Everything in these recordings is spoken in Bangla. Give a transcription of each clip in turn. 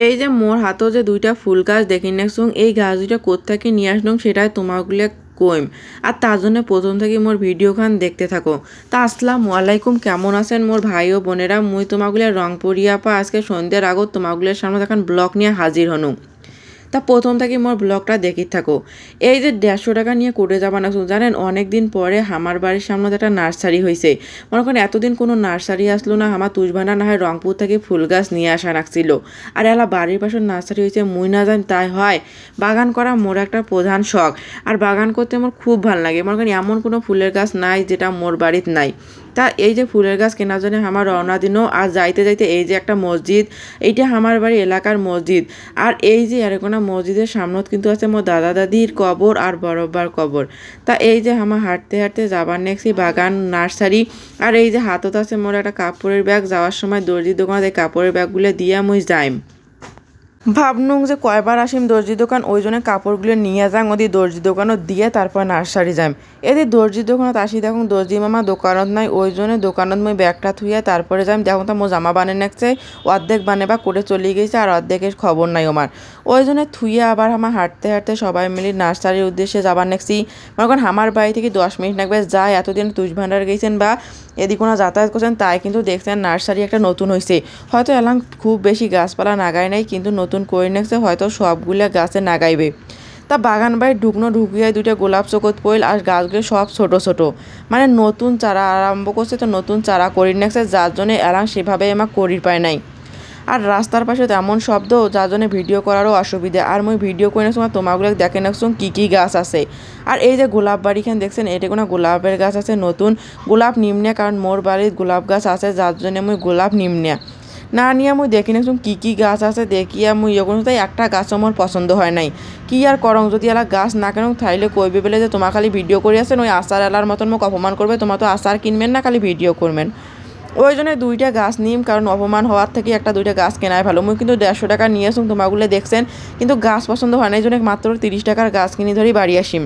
এই যে মোর হাতে যে দুইটা ফুল গাছ দেখি নেকসুং এই গাছ দুইটা কোথাকে নিয়ে আসলাম সেটাই তোমাগুলো কইম। আর তার জন্য প্রথম থেকে মোর ভিডিও খান দেখতে থাকো। তা আসসালাম আলাইকুম, কেমন আছেন মোর ভাই ও বোনেরা? মুই তোমাগুলো রংপুরিয়া পা আজকে সন্ধ্যার আগত তোমাগুলোর সামনে এখন ব্লগ নিয়ে হাজির হনু। তা প্রথম থেকে মোর ব্লগটা দেখি থাকো। এই যে দেড়শো টাকা নিয়ে করে যাবা না জানেন? অনেক দিন পরে আমার বাড়ির সামনে একটা নার্সারি হয়েছে মনে করেন এতদিন কোনো নার্সারি আসলো না, আমার তুজভান্ডার না হয় রংপুর থেকে ফুল গাছ নিয়ে আসা রাখছিল আর এলা বাড়ির পাশে নার্সারি হয়েছে মুই না জানি তাই হয়। বাগান করা মোর একটা প্রধান শখ। আর বাগান করতে আমার খুব ভালো লাগে। মনে করেন এমন কোনো ফুলের গাছ নাই যেটা মোর বাড়িতে নাই। তা এই যে ফুলের গাছ কেনার জন্য আমার রওনা দিনও আর যাইতে যাইতে এই যে একটা মসজিদ, এইটা আমার বাড়ি এলাকার মসজিদ। আর এই যে এরকম মসজিদের সামনত কিন্তু আছে মোর দাদা দাদির কবর আর বড়ব্বার কবর। তা এই যে আমার হাঁটতে হাঁটতে যাবার নেক্সি বাগান, নার্সারি, আর এই যে হাতত আছে মোর একটা কাপড়ের ব্যাগ। যাওয়ার সময় দর্জির দোকানে কাপড়ের ব্যাগগুলো দিয়ে মুই যাইম। ভাবনুং যে কয়বার আসিম দর্জি দোকান, ওই জন্য কাপড়গুলো নিয়ে যাং, ওদি দর্জি দোকানও দিয়ে তারপর নার্সারি যাইম। এদি দর্জি দোকানত আসি দেখুন, দর্জি মামা দোকানত নাই, ওই জন্য দোকানত মই ব্যাগটা থুইয়া তারপরে যাইম, দেখুন তো মো জামা বানে নেকছে, অর্ধেক বানে বা করে চলে গেছে আর অর্ধেকের খবর নাই আমার ওই জন্য থুইয়া আবার আমার হাঁটতে হাঁটতে সবাই মিলে নার্সারির উদ্দেশ্যে যাবার নেকছি। মনে করেন আমার বাড়ি থেকে দশ মিনিট লাগবে যায় এতদিন তুষ ভান্ডার গেছেন বা এদিক কোনো যাতায়াত করছেন, তাই কিন্তু দেখছেন নার্সারি একটা নতুন হয়েছে হয়তো এলাম খুব বেশি গাছপালা নাগায় নাই, কিন্তু নতুন করে নেছে হয়তো সবগুলো গাছে নাগাইবে তা বাগান বাড়ি ঢুকনো ঢুকিয়ে দুইটা গোলাপ চকত পইল আর গাছগুলো সব ছোট ছোট। মানে নতুন চারা আরম্ভ করছে তো নতুন চারা করি নেছে যার জন্য এলাম সেভাবে আমার করির পায় নাই। আর রাস্তার পাশে তেমন শব্দ, যার জন্য ভিডিও করারও অসুবিধা। আর মই ভিডিও করে সময় তোমাগুলো দেখে নাকছুন কী কী গাছ আছে। আর এই যে গোলাপ বাড়িখান দেখছেন, এটা কোনো গোলাপের গাছ আছে, নতুন গোলাপ নিম্নে কারণ মোর বাড়ির গোলাপ গাছ আছে, যার জন্য মই গোলাপ নিম্নে না, নিয়ে মুই দেখি নাকছুন কী কী গাছ আছে দেখিয়া মুই ইয়ে তাই একটা গাছ আমার পছন্দ হয় নাই। কি আর করং যদি এলা গাছ না কেন থাইলে কইবে বলে যে তোমার খালি ভিডিও করে আসেন ওই আচার এলার মতন মোক অপমান করবে তোমার তো আচার কিনবেন না খালি ভিডিও করবেন ওই জন্য দুইটা গাছ নিম কারণ অপমান হওয়ার থেকে একটা দুইটা গাছ কেনাই ভালো। মুই কিন্তু দেড়শো টাকা নিয়ে আসুন তোমাগুলো দেখছেন, কিন্তু গাছ পছন্দ হয় না এই জন্য মাত্র তিরিশ টাকার গাছ কিনে ধরেই বাড়ি আসিম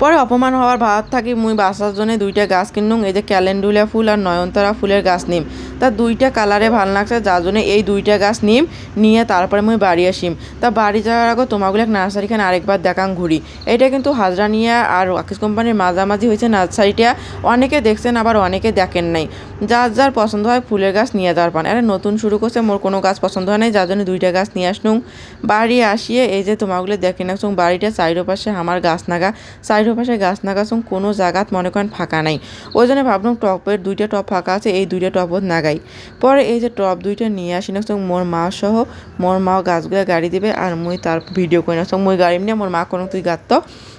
পরে অপমান হওয়ার ভাত থাকি মুই বাসার জন্য দুইটা গাছ কিনুং, এই যে ক্যালেন্ডুলিয়া ফুল আর নয়নতারা ফুলের গাছ নিম। তা দুইটা কালারে ভালো লাগছে, যার জন্য এই দুইটা গাছ নিম, নিয়ে তারপরে মুই বাড়ি আসিম। তা বাড়ি যাওয়ার আগে তোমাগুলো এক নার্সারিখানে আরেকবার দেখাং ঘুরি। এটা কিন্তু হাজরানিয়া আর ওয়াকিস কোম্পানির মাঝামাঝি হয়েছে নার্সারিটা। অনেকে দেখছেন, আবার অনেকে দেখেন নাই। যার যার পছন্দ হয় ফুলের গাছ নিয়ে যাওয়ার পান। আরে নতুন শুরু করছে, মোর কোনো গাছ পছন্দ হয় নাই, যার জন্য দুইটা গাছ নিয়ে আসনুং। বাড়ি আসিয়ে এই যে তোমাগুলো দেখে নাকছুং বাড়িটা চাইরো পাশে আমার গাছ নাগা চাইরো পাশে গাছ নাগাছুং কোনো জায়গাত মনে করেন ফাঁকা নাই। ওই জন্য ভাবলাম টপের দুইটা টপ ফাঁকা আছে, এই দুইটা টপত নাগাই পরে এই যে টপ দুইটা নিয়ে আসি নাকছুং মোর মা সহ, মোর মা গাছগুলো গাড়ি দিবে আর মুই তার ভিডিও করি না মুই গাড়ি নিয়ে, মোর মা কোনো তুই গাত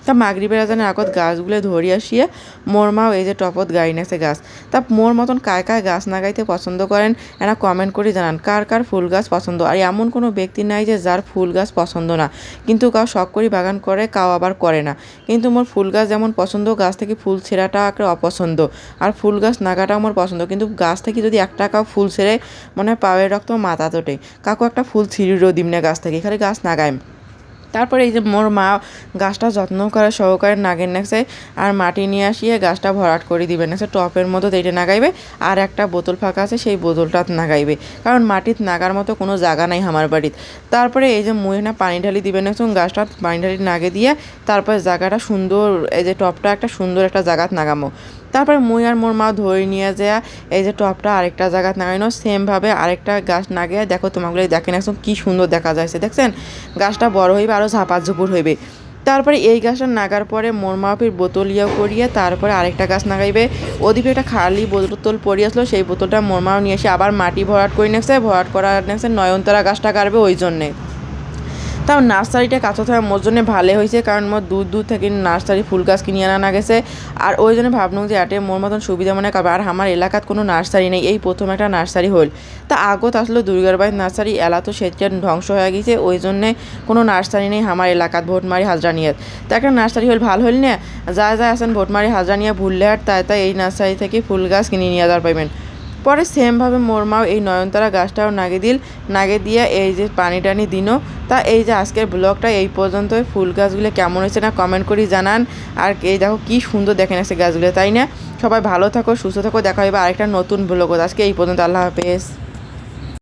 তা মাগরিবের আজানের আগত গাছগুলো ধরি আসিয়ে, মোর মাও এই যে টপত গাড়ি নেছে গাছ। তা মোর মতন কায় কায় গাছ লাগাইতে পছন্দ করেন, এরা কমেন্ট করে জানান, কার কার ফুল গাছ পছন্দ? আর এমন কোনো ব্যক্তি নাই যে যার ফুল গাছ পছন্দ না। কিন্তু কাউ শখ করি বাগান করে, কাউ আবার করে না। কিন্তু মোর ফুল গাছ যেমন পছন্দ, গাছ থেকে ফুল ছেঁড়াটা একটা অপছন্দ। আর ফুল গাছ নাগাটা আমার পছন্দ, কিন্তু গাছ থেকে যদি একটা কাউ ফুল ছেড়ে, মনে হয় পাওয়ের রক্ত মাথা তোটে। কাকু একটা ফুল ছিঁড়িরও দিমনে গাছ থেকে, খালি গাছ নাগায় তারপরে এই যে মোর মা গাছটা যত্ন করে সহকারে নাগের নেছে আর মাটি নিয়ে আসিয়ে গাছটা ভরাট করে দিবে। নেছে টপের মতো এইটা নাগাইবে আর একটা বোতল ফাঁকা আছে, সেই বোতলটা নাগাইবে। কারণ মাটিত নাগার মতো কোনো জায়গা নাই আমার বাড়িত। তারপরে এই যে মুই না পানি ঢালি দিবে নেছে, গাছটা পানি ঢালি নাগে দিয়ে তারপরে জায়গাটা সুন্দর, এই যে টপটা একটা সুন্দর একটা জায়গাত নাগামো। তারপরে মুই আর মোর মা ধরে নিয়ে যায়, এই যে টপটা আরেকটা জায়গাত নাগাইনো সেমভাবে আরেকটা গাছ নাগে দেখো তোমাগুলো দেখেন, একদম কী সুন্দর দেখা যাচ্ছে, দেখছেন? গাছটা বড় হইবে আরও ঝাপার ঝুপুর হইবে। তারপরে এই গাছটা নাগার পরে মোর মাপির বোতল ইয়া করিয়ে তারপরে আরেকটা গাছ নাগাইবে ওদিকে একটা খালি বোতল পড়ে আসলো, সেই বোতলটা মোর মাও নিয়ে এসে আবার মাটি ভরাট করে নেছে ভরাট করা নেছে নয়নতারা গাছটা কাটবে ওই জন্যে। তাও নার্সারিটা কাছে থাকা মোর জন্য ভালো হয়েছে, কারণ মোর দূর দূর থেকে নার্সারি ফুল গাছ কিনে আনা না গেছে। আর ওই জন্য ভাবলাম যে আটে মোর মতন সুবিধা মনে করবে, আর আমার এলাকাত কোনো নার্সারি নেই, এই প্রথম একটা নার্সারি হল তা আগত আসলো দুর্গারবাই নার্সারি, এলা তো সেটা ধ্বংস হয়ে গেছে, ওই জন্যে কোনো নার্সারি নেই আমার এলাকাত ভোটমারি হাজরানিয়াত। তা একটা নার্সারি হল ভালো হল না? যা যা আসেন ভোটমারি হাজরানিয়া, ভুললে আর তাই তাই এই নার্সারি থেকে ফুল গাছ কিনে নিয়ে যাওয়ার পাইবেন। পরে সেমভাবে মোর মাও এই নয়নতারা গাছটাও নাগে দিল নাগে দিয়া এই যে পানি টানি দিনও তা এই যে আজকের ব্লগটা, এই পর্যন্ত ফুল গাছগুলো কেমন হয়েছে না কমেন্ট করি জানান। আর এই দেখো কি সুন্দর দেখেন আসছে গাছগুলো, তাই না? সবাই ভালো থাকো, সুস্থ থাকো। দেখা হবে আরেকটা নতুন ব্লগ। আজকে এই পর্যন্ত, আল্লাহ হাফেজ।